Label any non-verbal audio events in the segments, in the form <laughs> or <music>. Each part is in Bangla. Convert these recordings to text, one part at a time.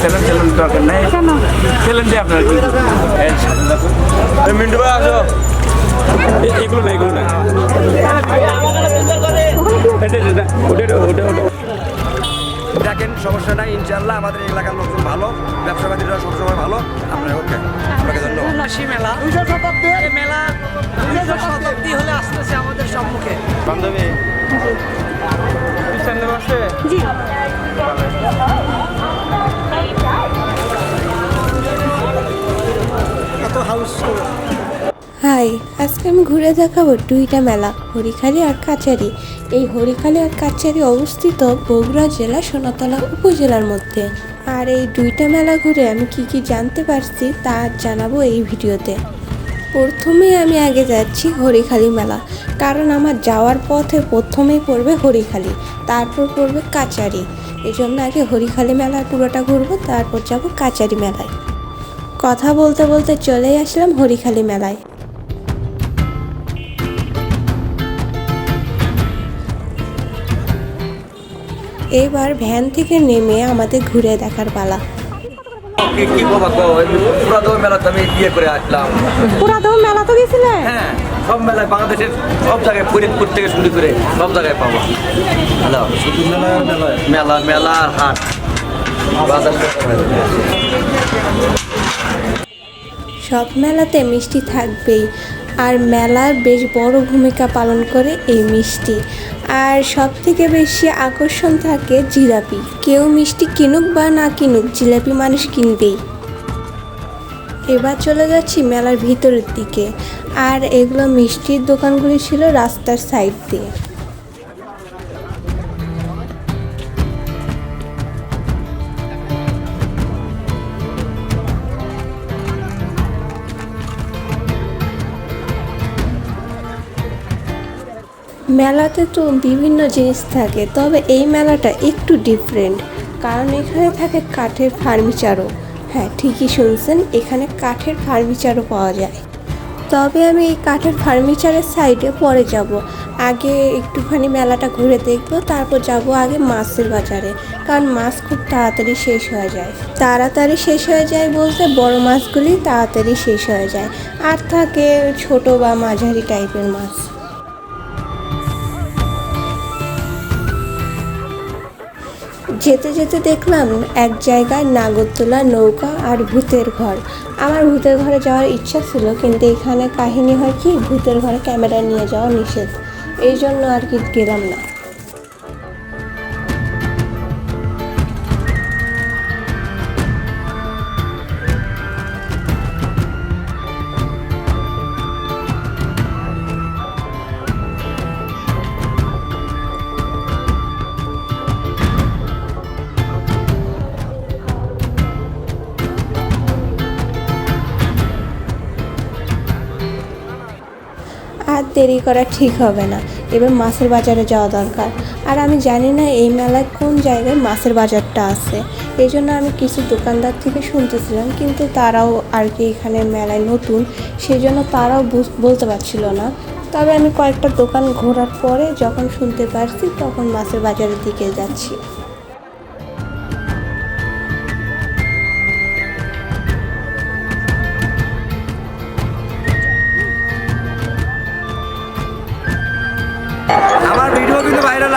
স্যালেন দরকার নেই। কেন? স্যালেন দিয়ে আপনার কি মিন্টু ভাই আসো। এগুলো না এগুলো না দেখেন সমস্যা নাই ইনশাল্লাহ আমাদের এলাকার লোকজন ভালো ব্যবসাবাদীরা সবসময় ভালো। আপনার ওকে আপনাকে ধন্যবাদ। মেলা এই মেলা শতাব্দী হলে আসতেছে আমাদের সম্মুখে। বান্ধবী জি। হাই, আজকে আমি ঘুরে দেখাবো দুইটা মেলা, হরিখালি আর কাচারি এই হরিখালি আর কাচারি অবস্থিত বগুড়া জেলা সোনাতলা উপজেলার মধ্যে। আর এই দুইটা মেলা ঘুরে আমি কি কি জানতে পারছি তা জানাব এই ভিডিওতে। প্রথমে আমি আগে যাচ্ছি হরিখালি মেলা, কারণ আমার যাওয়ার পথে প্রথমেই পড়বে হরিখালি, তারপর পড়বে কাচারি এই জন্য আগে হরিখালি মেলার পুরোটা ঘুরবো তারপর যাব কাচারি মেলায়। কথা বলতে বলতে চলেই আসলাম হরিখালি মেলায়। এবার ভ্যান থেকে নেমে আমাদের ঘুরে দেখার পালা। পুরাতন মেলা তো আমি বিয়ে করে আসলাম। পুরাতন মেলা তো গেছিলে? হ্যাঁ। সব মেলায় বাংলাদেশের সব জায়গায় ফরিদপুর থেকে শুরু করে সব জায়গায় পাবো। হ্যালো? মেলা মেলা আর হাট। সব মেলাতে মিষ্টি থাকবেই, আর মেলার বেশ বড় ভূমিকা পালন করে এই মিষ্টি। আর সব থেকে বেশি আকর্ষণ থাকে জিলাপি। কেউ মিষ্টি কিনুক বা না কিনুক, জিলাপি মানুষ কিনবেই। এবার চলে যাচ্ছি মেলার ভিতরের দিকে। আর এগুলো মিষ্টির দোকানগুলি ছিল রাস্তার সাইড দিয়ে। মেলাতে তো বিভিন্ন জিনিস থাকে, তবে এই মেলাটা একটু ডিফারেন্ট কারণ এখানে থাকে কাঠের ফার্নিচারও। হ্যাঁ ঠিকই শুনছেন, এখানে কাঠের ফার্নিচারও পাওয়া যায়। তবে আমি এই কাঠের ফার্নিচারের সাইডে পরে যাব। আগে একটুখানি মেলাটা ঘুরে দেখব, তারপর যাব আগে মাছের বাজারে, কারণ মাছ খুব তাড়াতাড়ি শেষ হয়ে যায়। তাড়াতাড়ি শেষ হয়ে যায় বলতে বড় মাছগুলি তাড়াতাড়ি শেষ হয়ে যায়। আর থাকে ছোট বা মাঝারি টাইপের মাছ। যেতে যেতে দেখলাম এক জায়গায় নাগরদোলা নৌকা আর ভূতের ঘর। আমার ভূতের ঘরে যাওয়ার ইচ্ছা ছিল, কিন্তু এখানে কাহিনী হয় কি? ভূতের ঘরে ক্যামেরা নিয়ে যাওয়া নিষেধ। এই জন্য আর কি গেলাম না। দেরি করা ঠিক হবে না। এবার মাছের বাজারে যাওয়া দরকার। আর আমি জানি না এই মেলায় কোন জায়গায় মাছের বাজারটা আছে। এই জন্য আমি কিছু দোকানদার থেকে শুনতেছিলাম, কিন্তু তারাও আর কি এখানে মেলায় নতুন সেই জন্য তারাও বলতে পারছিল না। তবে আমি কয়েকটা দোকান ঘোরার পরে যখন শুনতে পারছি, তখন মাছের বাজারের দিকে যাচ্ছি।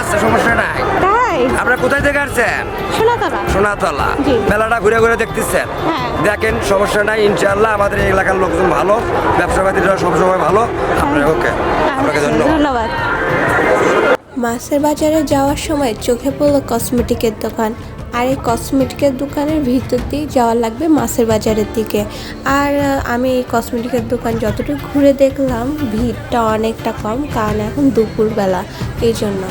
আসছে সমস্যা নাই। তাই? আপনারা কোথায় থেকে আসছেন? সোনাতলা। মেলাটা ঘুরে ঘুরে দেখতেছেন? হ্যাঁ। দেখেন সমস্যা নাই ইনশাল্লাহ আমাদের এই এলাকার লোকজন ভালো ব্যবসাবাদীরা সবসময় ভালো। আপনার ওকে আপনাকে ধন্যবাদ। ধন্যবাদ। মাছের বাজারে যাওয়ার সময় চোখে পড়ল কসমেটিকের দোকান। আর এই কসমেটিকের দোকানের ভিতর দিয়ে যাওয়া লাগবে মাছের বাজারের দিকে। আর আমি এই কসমেটিকের দোকান যতটুকু ঘুরে দেখলাম ভিড়টা অনেকটা কম কারণ এখন দুপুরবেলা এই জন্য।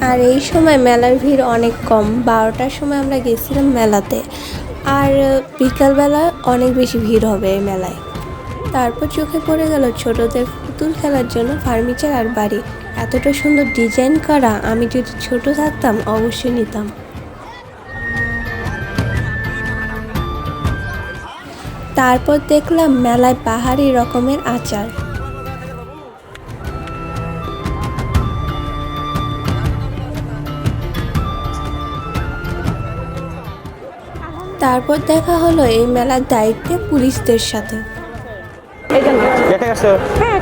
আর এই সময় মেলার ভিড় অনেক কম। বারোটার সময় আমরা গেছিলাম মেলাতে। আর, বিকালবেলা অনেক বেশি ভিড় হবে এই মেলায়। তারপর চোখে পড়ে গেল ছোটদের পুতুল খেলার জন্য ফার্নিচার আর বাড়ি। এতটা সুন্দর ডিজাইন করা আমি যদি ছোট থাকতাম, অবশ্যই নিতাম। তারপর দেখলাম মেলায় পাহাড়ি রকমের আচার। তারপর দেখা হলো এই মেলার দায়িত্বে পুলিশদের সাথে। হ্যাঁ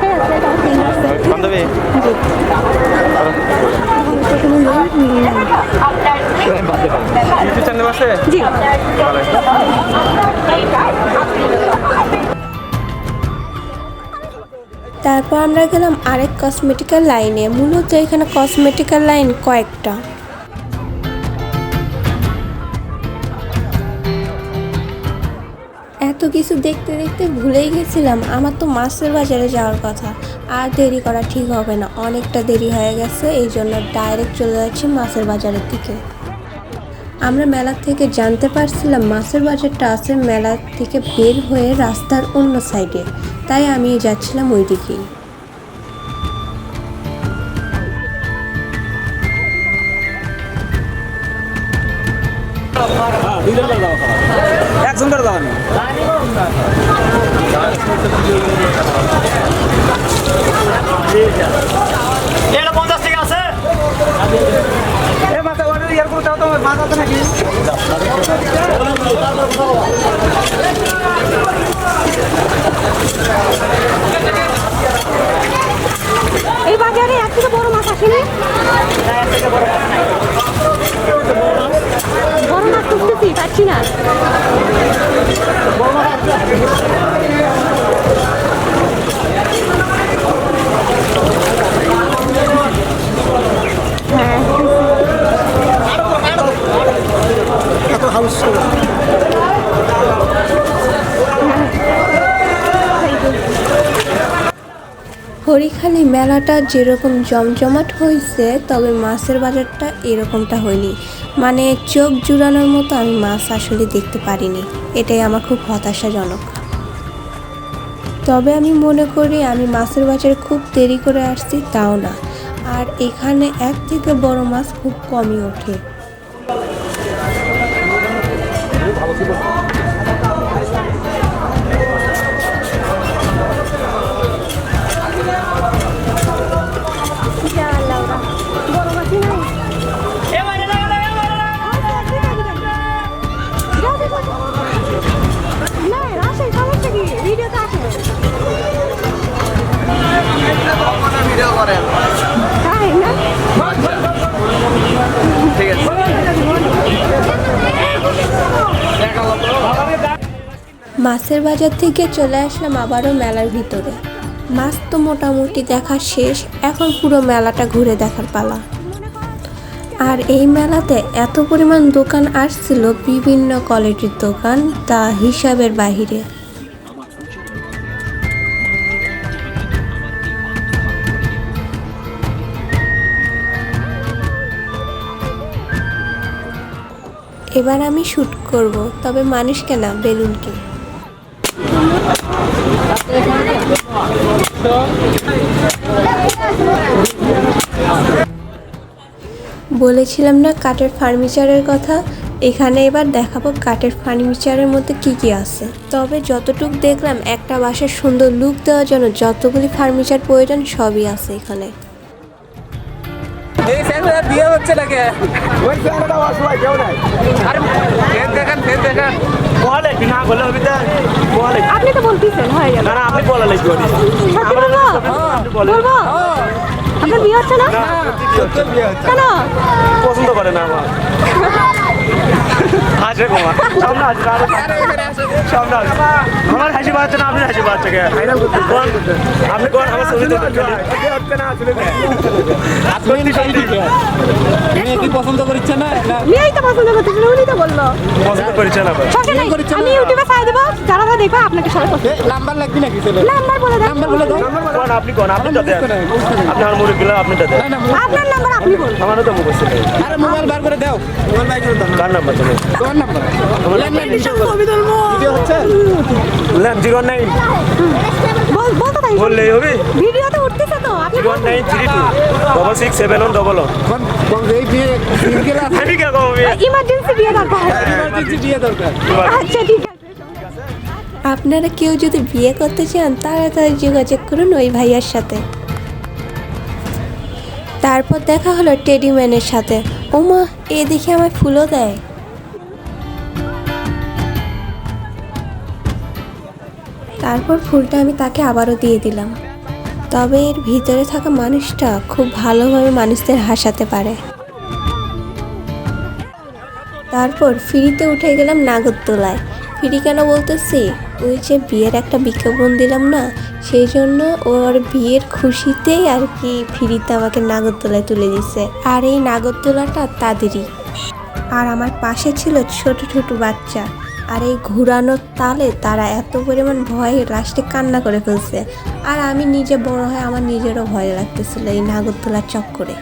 তারপর আমরা গেলাম আরেক কসমেটিক্যাল লাইনে মূলত এখানে কসমেটিক্যাল লাইন কয়েকটা। কিছু দেখতে দেখতে ভুলেই গেছিলাম। আমার তো মাছের বাজারে যাওয়ার কথা। আর দেরি করা ঠিক হবে না। অনেকটা দেরি হয়ে গেছে, এই জন্য ডাইরেক্ট চলে যাচ্ছি মাছের বাজারের দিকে। আমরা মেলার থেকে জানতে পারছিলাম, মাছের বাজারটা আছে মেলা থেকে বের হয়ে রাস্তার অন্য সাইডে তাই আমি যাচ্ছিলাম ওই দিকেই একজন করে দাও না এ মাথা ওয়াটার ইয়ার করে দাও তো মাথা তো নাকি এই বাজারে এক থেকে বড় মাছ আসেনি বড় মাছ পাচ্ছি না। হরিখালি মেলাটা যেরকম জমজমাট হয়েছে তবে মাছের বাজারটা এরকমটা হয়নি। মানে চোখ জুড়ানোর মতো আমি মাছ আসলে দেখতে পারিনি। এটাই আমার খুব হতাশাজনক। তবে আমি মনে করি আমি মাছের বাজারে খুব দেরি করে আসছি, তাও না। আর এখানে এক থেকে বড় মাছ খুব কমই ওঠে। মাছের বাজার থেকে চলে আসলাম আবারও মেলার ভিতরে। মাছ তো মোটামুটি দেখা শেষ, এখন পুরো মেলাটা ঘুরে দেখার পালা। আর এই মেলাতে এত পরিমাণ দোকান আসছিল, বিভিন্ন কোয়ালিটির দোকান, তা হিসাবের বাহিরে। এবার আমি শ্যুট করব, তবে মানুষকে না, বেলুনকে। বলেছিলাম না কাঠের ফার্নিচারের কথা? এখানে এবার দেখাবো কাঠের ফার্নিচারের মধ্যে কি কি আছে। তবে যতটুক দেখলাম একটা বাসার সুন্দর লুক দেওয়ার জন্য যতগুলি ফার্নিচার প্রয়োজন সবই আছে এখানে। এই স্যার বিয়ে হচ্ছে নাকি? ওই কেউ নাই। আরে দেখান দেখান। বলে না বলে হবে তা বলে। আপনি তো বলতেছেন হয়ে না না আপনি বলা লাগবে বলব। আপনি বলেন বলব। আপনার বিয়ে হচ্ছে না? কেন? পছন্দ করে না আমার। <laughs> হাসে কুমার সামনে হাসে আরে সামনে। হাসে আমার হাসি পাচ্ছে না আপনি হাসি পাচ্ছে? আপনি কোন আমার ছবি তো না কি পছন্দ করছে না? না। মেয়েই তো পছন্দ করতেছিল উনি তো বলল। পছন্দ করেছেন সমস্যা আমি ইউটিউবে ছাড় দেবো যারা যারা দেখবে আপনাকে সবাই নাম্বার লাগবে নাকি ছেলে? নাম্বার বলে দেন নাম্বার বলে দাও। কোন আপনি কোন আপনি তাতে আপনি আমার মুড়ি গেলাম আপনি না না মোবাইল- আপনার নাম্বার আপনি বলুন। আমারও তো মুখস্থ আরে মোবাইল বার করে দাও। মোবাইল বার করে দাও। কার নাম্বার তুমি? তোমার নাম্বার ছবি তুলবো ভিডিও হচ্ছে? বললাম জিরো নাইন বল- বলতে তাই। বললেই হবে। ভিডিওতে উঠতেছে তো zero nine three two double six seven one double one কোন কোন এই বিয়ে আমি কে কম ইমার্জেন্সি বিয়ে দরকার। ইমার্জেন্সি বিয়ে দরকার। আচ্ছা ঠিক আছে। আপনারা কেউ যদি বিয়ে করতে চান তাড়াতাড়ি যোগাযোগ করুন ওই ভাইয়ার সাথে। তারপর দেখা হলো টেডি ম্যানের সাথে। ওমা এ দেখে আমায় ফুলও দেয়। তারপর ফুলটা আমি তাকে আবারও দিয়ে দিলাম। তবে এর ভিতরে থাকা মানুষটা খুব ভালোভাবে মানুষদের হাসাতে পারে। তারপর ফ্রিতে উঠে গেলাম নাগরদোলায়। ফ্রি কেন বলতেছি? ওই যে বিয়ের একটা বিজ্ঞাপন দিলাম না, সেই জন্য ওর বিয়ের খুশিতেই আর কি ফ্রিতে আমাকে নাগরদোলায় তুলে দিছে। আর এই নাগরদোলাটা তাদেরই। আর আমার পাশে ছিল ছোট ছোট বাচ্চা। আর এই ঘুরানোর তালে তারা এত পরিমাণ ভয়ে, লাস্টে কান্না করে ফেলছে। আর আমি নিজে বড় হয়ে আমার নিজেরও ভয় লাগতেছিল এই নাগরদোলার চক্করে।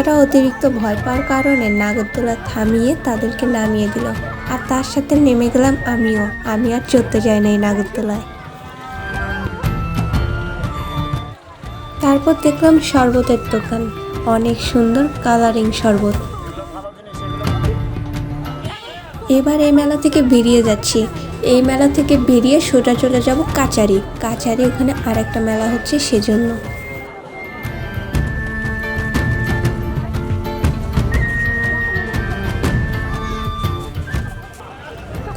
বাচ্চারা অতিরিক্ত ভয় পাওয়ার কারণে নাগরদোলা থামিয়ে তাদেরকে নামিয়ে দিল। আর তার সাথে নেমে গেলাম আমিও। আমি আর চড়তে যাই না এই নাগরদোলায়। তারপর দেখলাম শরবতের দোকান। অনেক সুন্দর কালারিং শরবত। এবার এই মেলা থেকে বেরিয়ে যাচ্ছি। এই মেলা থেকে বেরিয়ে সোজা চলে যাব কাচারি। কাচারি ওখানে আরেকটা মেলা হচ্ছে সেজন্য।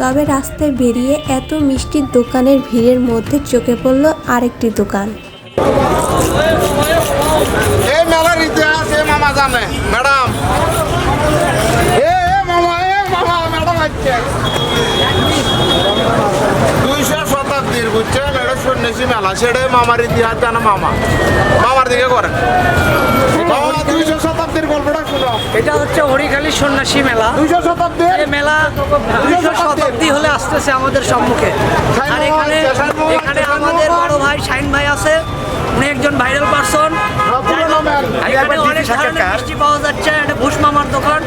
তবে রাস্তায় বেরিয়ে এত মিষ্টির দোকানের ভিড়ের মধ্যে চোখে পড়ল আরেকটি দোকান। ইতিহাস, এ মামা ম্যাডাম। এ মামা মামা, ম্যাডাম দুইশো শতাব্দীর, বুঝছেন? এটা সন্ন্যাসী মেলা। মামার ইতিহাস, জানে মামা। মামার দিকে করেন এটা হচ্ছে হরিখালী সন্ন্যাসী মেলা। দুইশো শতাব্দী মেলা দুইশো শতাব্দী হলে আসতেছে আমাদের সম্মুখে। আর এখানে এখানে আমাদের বড় ভাই শাইন ভাই আছে। উনি একজন ভাইরাল পারসন। এখানে অনেক ধরনের মিষ্টি পাওয়া যাচ্ছে এটা ভুষ মামার দোকান।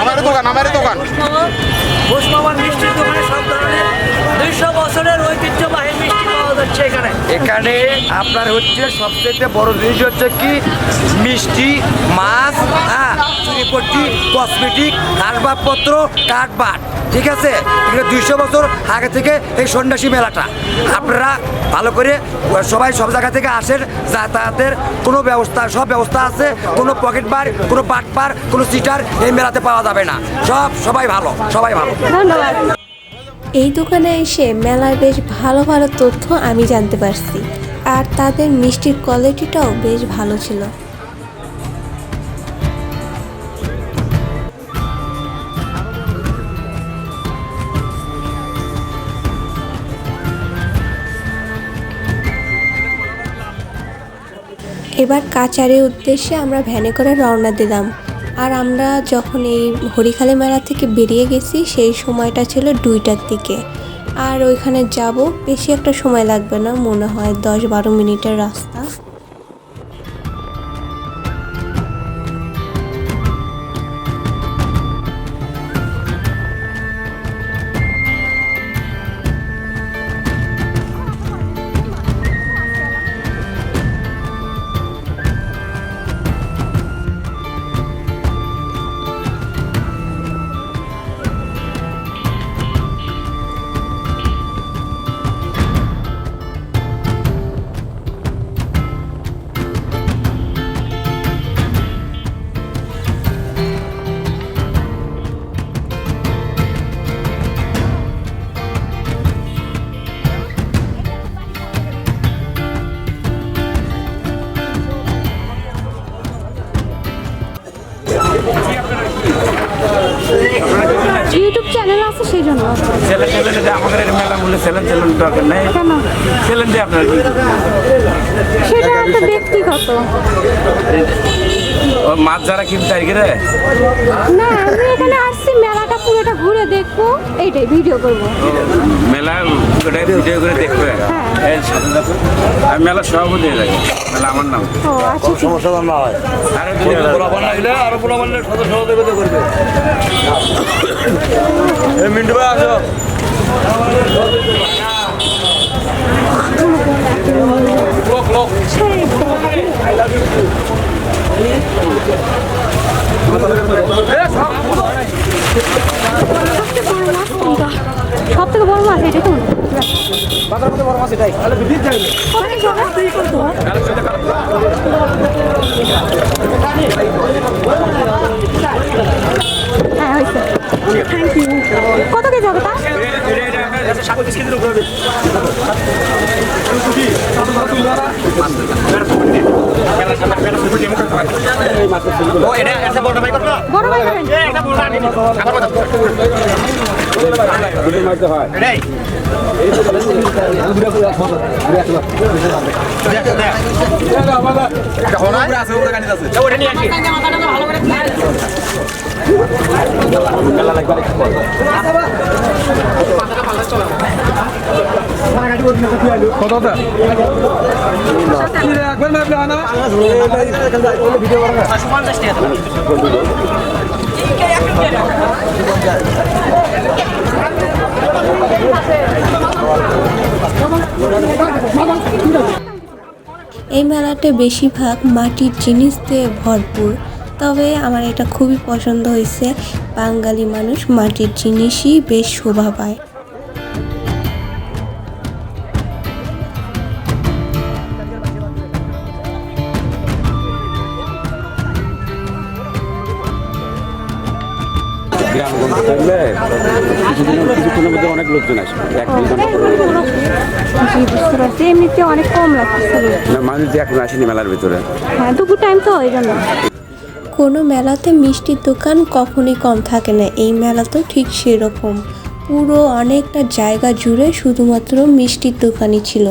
আমার দোকান আমার দোকান। মিষ্টির দোকানে সব ধরনের দুইশো বছরের ঐতিহ্যবাহী মিষ্টি পাওয়া যাচ্ছে এখানে। এখানে আপনার হচ্ছে সবচেয়ে বড় জিনিস হচ্ছে কি? মিষ্টি, মাছ হ্যাঁ কসমেটিক আসবাবপত্র কাঠবাট। ঠিক আছে? এখানে দুইশো বছর আগে থেকে এই সন্ন্যাসী মেলাটা। আপনারা ভালো করে সবাই সব জায়গা থেকে আসেন, যাতায়াতের কোনো ব্যবস্থা, সব ব্যবস্থা আছে, কোনো পকেট বার, কোনো বাটপার কোনো সিটার এই মেলাতে পাওয়া যাবে না। সব সবাই ভালো সবাই ভালো। এই দোকানে এসে মেলার বেশ ভালো ভালো তথ্য আমি জানতে পারছি। আর তাদের মিষ্টির কোয়ালিটিটাও বেশ ভালো ছিল। এবার কাচারের উদ্দেশ্যে আমরা ভ্যানে করে রওনা দিলাম। আর আমরা যখন এই হরিখালি মেলা থেকে বেরিয়ে গেছি, সেই সময়টা ছিল দুইটার দিকে। আর ওইখানে যাব, বেশি একটা সময় লাগবে না, মনে হয় দশ বারো মিনিটের রাস্তা। দরকার নেই। কেন? চ্যালেঞ্জ আপনার কি সেটা একটা ব্যক্তিগত। ও মাছ যারা কিনতে আর কি রে? না আমি এখানে আসছি মেলাটা পুরোটা ঘুরে দেখব। এইটাই ভিডিও করব। মেলা ওটাই ভিডিও করে দেখবে। সাথে আমি মেলার সভাপতি হয়ে যাই মেলা আমার নাম। ও আচ্ছা। আরও দুই হাজার আরও পোলাপানের সদস্য সহযোগিতা করবে। মিন্টু ভাই আসো। সব থেকে বড় মাছ এটাই তো বাজার মধ্যে বড় মাছ এটাই তাহলে বিদ্যুৎ যাই অনেক জগা তুই করতো হ্যাঁ হয়েছে। থ্যাংক ইউ কত কেজি হবে তা সাত পিস কেজির উপরে হবে। ও, এটা একটা বড়টা ভাই কত? বড় ভাই এই মেলাতে বেশিরভাগ মাটির জিনিস দিয়ে ভরপুর, তবে আমার এটা খুবই পছন্দ হয়েছে। বাঙালি মানুষ মাটির জিনিসই বেশ শোভা পায়। থাকলে মধ্যে অনেক লোকজন আসবে। এমনিতে অনেক কম লাগছে মানুষ এখন আসেনি মেলার ভিতরে। হ্যাঁ দুপুর টাইম তো ওই জন্য কোনো মেলাতে মিষ্টির দোকান কখনই কম থাকে না। এই মেলা তো ঠিক সেরকম। পুরো অনেকটা জায়গা জুড়ে শুধুমাত্র মিষ্টির দোকানই ছিল।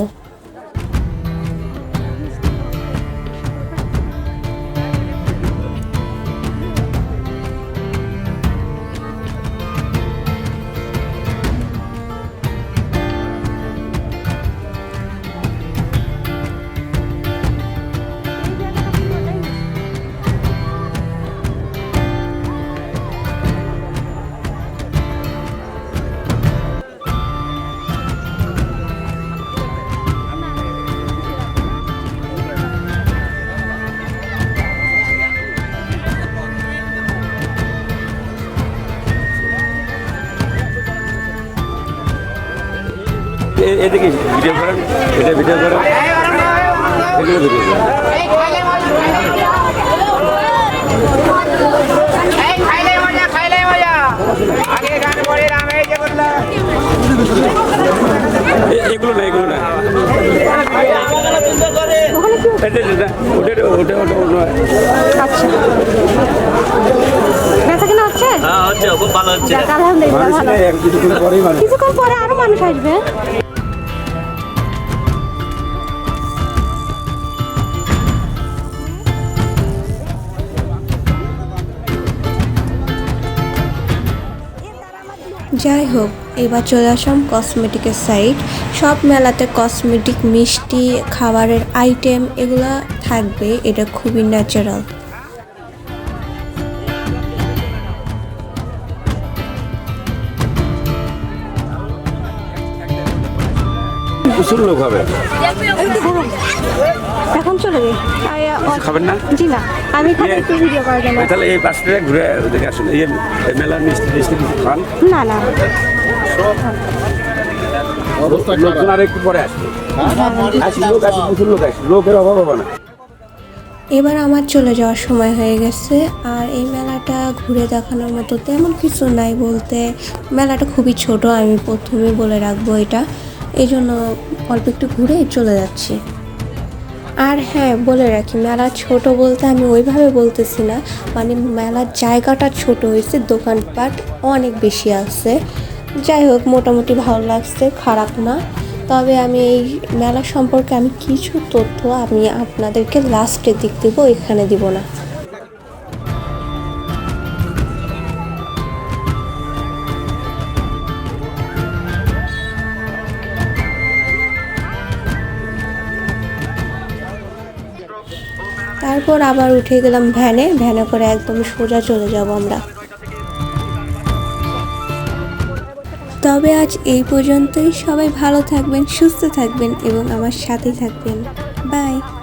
এ- এদিকে ভিডিও করেন এটা ভিডিও করেন। এগুলো ভিডিও করেন এগুলো না এগুলো না। এটা- এটা- ওটা ওটা ওটা ওটা আচ্ছা বেচা কিনা হচ্ছে হ্যাঁ, হচ্ছে, খুব ভালো হচ্ছে। কিছুক্ষণ পরে আরও মানুষ আসবে। যাই হোক, এবার চলে আসলাম কসমেটিকের সাইড সব মেলাতে কসমেটিক মিষ্টি, খাবারের আইটেম এগুলা থাকবে, এটা খুবই ন্যাচারাল প্রচুর লোক হবে। এখন চলে যাই। আই- খাবেন না? জি না আমি ভিডিও করার জন্য। তাহলে এই পাশটা ঘুরে দেখে আসুন। এই মেলার মিষ্টি টিষ্টি কিছু খান। না না। লোকজন আর একটু পরে আসবে। আসি লোক আসি প্রচুর লোক আসি লোকের অভাব হবে না। এবার আমার চলে যাওয়ার সময় হয়ে গেছে। আর এই মেলাটা ঘুরে দেখানোর মতো তেমন কিছু নাই বলতে। মেলাটা খুবই ছোট আমি প্রথমে বলে রাখব এটা। এই জন্য অল্প একটু ঘুরে চলে যাচ্ছি। আর হ্যাঁ বলে রাখি, মেলা ছোট বলতে আমি ওইভাবে বলতেছি না। মানে মেলার জায়গাটা ছোট হয়েছে, দোকানপাট অনেক বেশি আছে। যাই হোক, মোটামুটি ভালো লাগছে, খারাপ না। তবে আমি এই মেলা সম্পর্কে আমি কিছু তথ্য আমি আপনাদেরকে লাস্টে দিক দেবো, এখানে দিব না। তারপর আবার উঠে গেলাম ভ্যানে। ভ্যানে করে একদম সোজা চলে যাব আমরা। তবে আজ এই পর্যন্তই। সবাই ভালো থাকবেন, সুস্থ থাকবেন এবং আমার সাথেই থাকবেন। বাই।